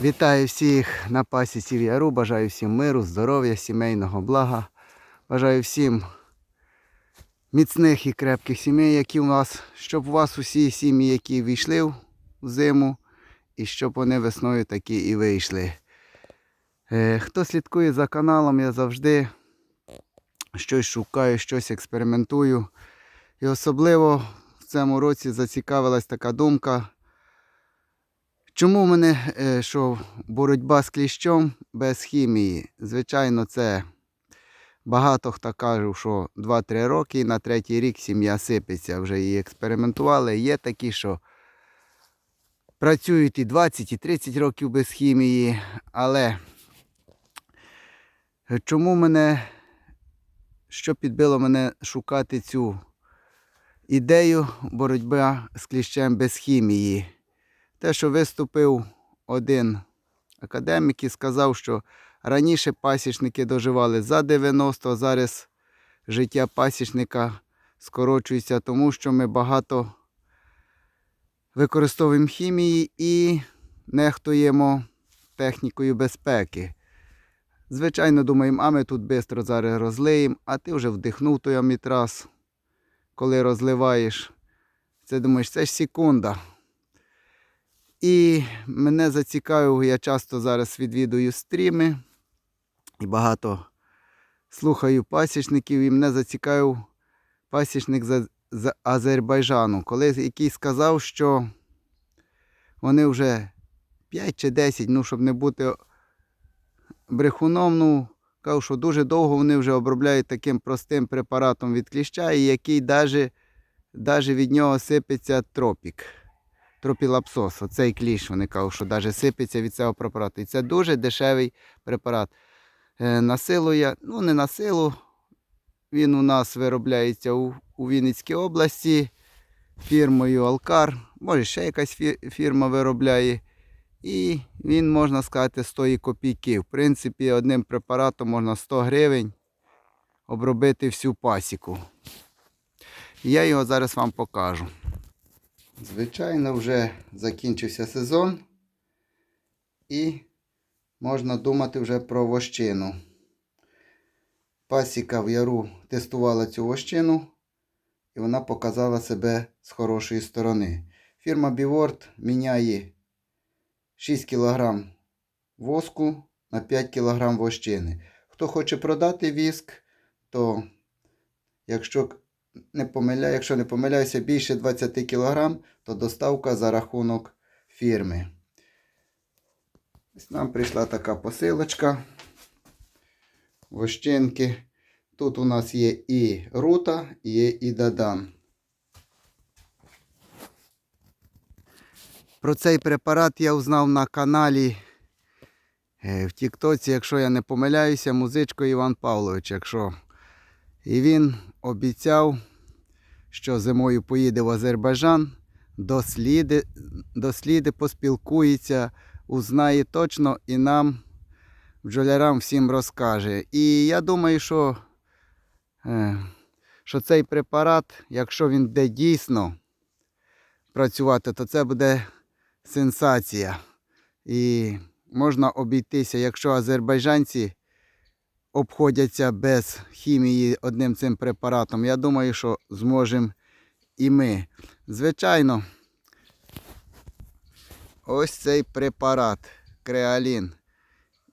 Вітаю всіх на пасіці в Яру. Бажаю всім миру, здоров'я, сімейного блага. Бажаю всім міцних і крепких сімей, які у вас, щоб у вас усі сім'ї, які війшли в зиму, і щоб вони весною такі і вийшли. Е, Хто слідкує за каналом, я завжди щось шукаю, щось експериментую. І особливо в цьому році зацікавилась така думка. Чому в мене е, що боротьба з кліщом без хімії? Звичайно, це багато хто каже, що 2-3 роки і на третій рік сім'я сипеться. Вже її експериментували. Є такі, що працюють і 20, і 30 років без хімії. Але чому мене, що підбило мене шукати цю ідею боротьби з кліщем без хімії? Те, що виступив один академік і сказав, що раніше пасічники доживали за 90, а зараз життя пасічника скорочується, тому що ми багато використовуємо хімії і нехтуємо технікою безпеки. Звичайно, думаємо, а ми тут швидко зараз розлиємо, а ти вже вдихнув той амітраз, коли розливаєш. Це думаєш, це ж секунда. І мене зацікавив, я часто зараз відвідую стріми і багато слухаю пасічників, і мене зацікавив пасічник з, Азербайджану, коли який сказав, що вони вже 5 чи 10, ну, щоб не бути брехуном, ну, кажу, що дуже довго вони вже обробляють таким простим препаратом від кліща, і який навіть від нього сипеться тропік тропілапсос, оцей кліщ, вони що навіть сипеться від цього препарату. І це дуже дешевий препарат. Е, На силу я, ну не на силу, він у нас виробляється у, у Вінницькій області фірмою Алкар. Може ще якась фірма виробляє. І він, можна сказати, стоїть копійки. В принципі, одним препаратом можна 100 гривень обробити всю пасіку. Я його зараз вам покажу. Звичайно, вже закінчився сезон і можна думати вже про вощину. Пасіка в яру тестувала цю вощину і вона показала себе з хорошої сторони. Фірма Біворд міняє 6 кг воску на 5 кг вощини. Хто хоче продати віск, то якщо не помиляю, якщо не помиляюся, більше 20 кг, то доставка за рахунок фірми. Нам прийшла така посилочка. Вощинки. Тут у нас є і рута, є і дадан. Про цей препарат я узнав на каналі е, в Тіктоці, якщо я не помиляюся, музичко Іван Павлович. Якщо і він обіцяв, що зимою поїде в Азербайджан, досліди, досліди поспілкується, узнає точно і нам, бджолярам, всім розкаже. І я думаю, що, е, що цей препарат, якщо він буде дійсно працювати, то це буде сенсація. І можна обійтися, якщо азербайджанці обходяться без хімії одним цим препаратом. Я думаю, що зможемо і ми. Звичайно, ось цей препарат креалін,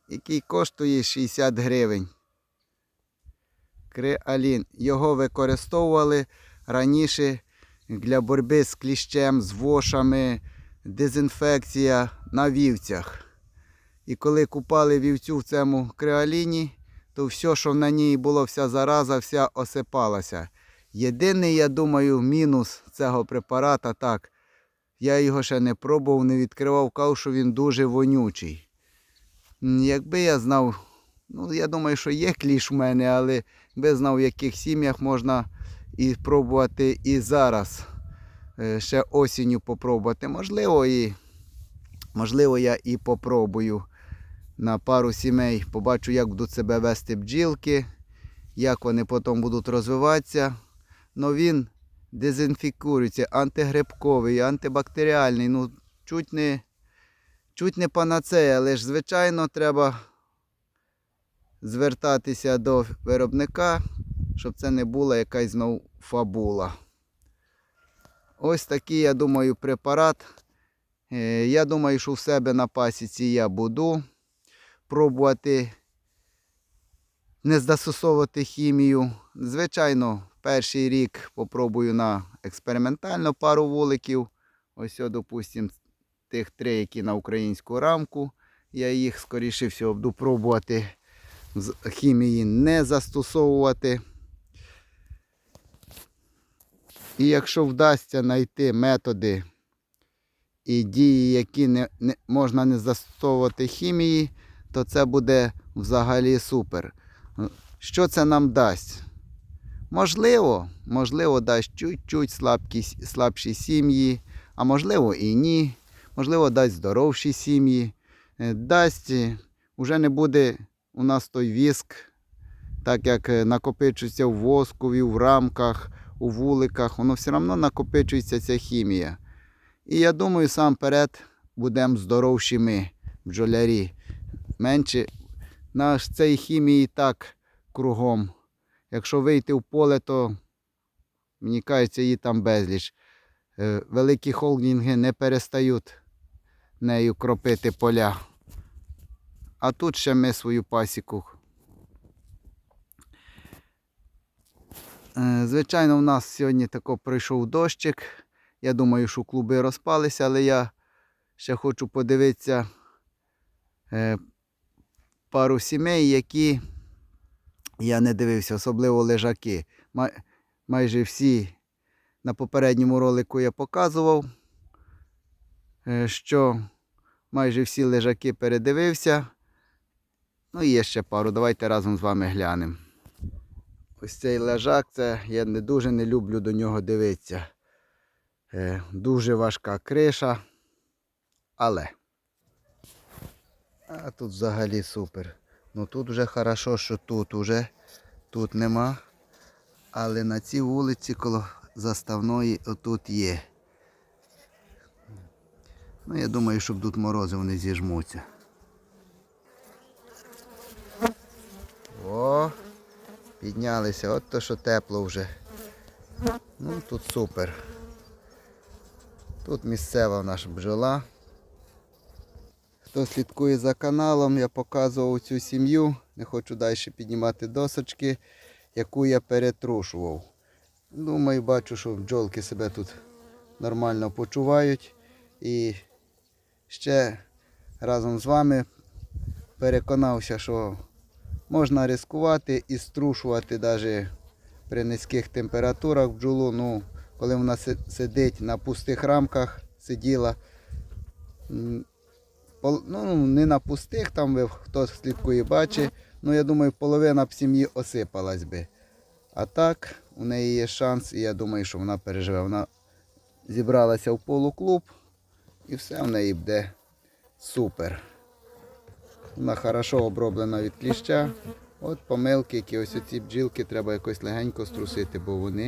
який коштує 60 гривень. Креалін. Його використовували раніше для боротьби з кліщем, з вошами, дезінфекція на вівцях. І коли купали вівцю в цьому креаліні, то все, що на ній було, вся зараза, вся осипалася. Єдиний, я думаю, мінус цього препарата, так, я його ще не пробував, не відкривав, кажу, що він дуже вонючий. Якби я знав, ну я думаю, що є кліш в мене, але якби знав, в яких сім'ях можна і пробувати і зараз. е, Ще осінню попробувати. Можливо, і, можливо, я і попробую на пару сімей. Побачу, як будуть себе вести бджілки, як вони потім будуть розвиватися. Но він дезінфікується, антигрибковий, антибактеріальний. Ну, чуть не, чуть не панацея, але ж, звичайно, треба звертатися до виробника, щоб це не була якась знов фабула. Ось такий, я думаю, препарат. Е, Я думаю, що в себе на пасіці я буду пробувати не застосовувати хімію. Звичайно, перший рік попробую на експериментально пару вуликів. Ось, допустимо, тих три, які на українську рамку. Я їх, скоріше всього, буду пробувати хімії не застосовувати. І якщо вдасться знайти методи і дії, які не, не, можна не застосовувати хімії, то це буде взагалі супер. Що це нам дасть? Можливо, можливо, дасть чуть-чуть слабкі, слабші сім'ї, а можливо і ні. Можливо, дасть здоровші сім'ї. Е, Дасть, е, уже не буде у нас той віск, так як е, накопичується в воскові, в рамках, у вуликах, воно все одно накопичується ця хімія. І я думаю, сам перед будемо здоровші ми, бджолярі. Менше наш цієї хімії так кругом. Якщо вийти в поле, то мені кажеться, її там безліч. Е, Великі холдинги не перестають нею кропити поля. А тут ще ми свою пасіку. Е, Звичайно, у нас сьогодні тако пройшов дощик. Я думаю, що клуби розпалися, але я ще хочу подивитися е, пару сімей, які я не дивився, особливо лежаки. Май- майже всі на попередньому ролику я показував, е, що майже всі лежаки передивився. Ну і є ще пару. Давайте разом з вами глянемо. Ось цей лежак, це я не дуже не люблю до нього дивитися. Е, дуже важка криша. Але. А тут взагалі супер. Ну тут вже хорошо, що тут уже тут нема. Але на цій вулиці коло заставної отут є. Ну, я думаю, щоб тут морози вони зіжмуться. О, піднялися, от то що тепло вже. Ну тут супер. Тут місцева наша бджола. Хто слідкує за каналом, я показував цю сім'ю. Не хочу далі піднімати досочки, яку я перетрушував. Думаю, бачу, що бджолки себе тут нормально почувають. І ще разом з вами переконався, що можна ризикувати і струшувати навіть при низьких температурах бджолу. Ну, коли вона сидить на пустих рамках, сиділа. Ну, не на пустих, там ви хто слідкує, бачить. Ну, я думаю, половина б сім'ї осипалась би. А так, у неї є шанс, і я думаю, що вона переживе. Вона зібралася в полуклуб і все в неї буде супер. Вона хорошо оброблена від кліща. От помилки, які ось оці бджілки треба якось легенько струсити, бо вони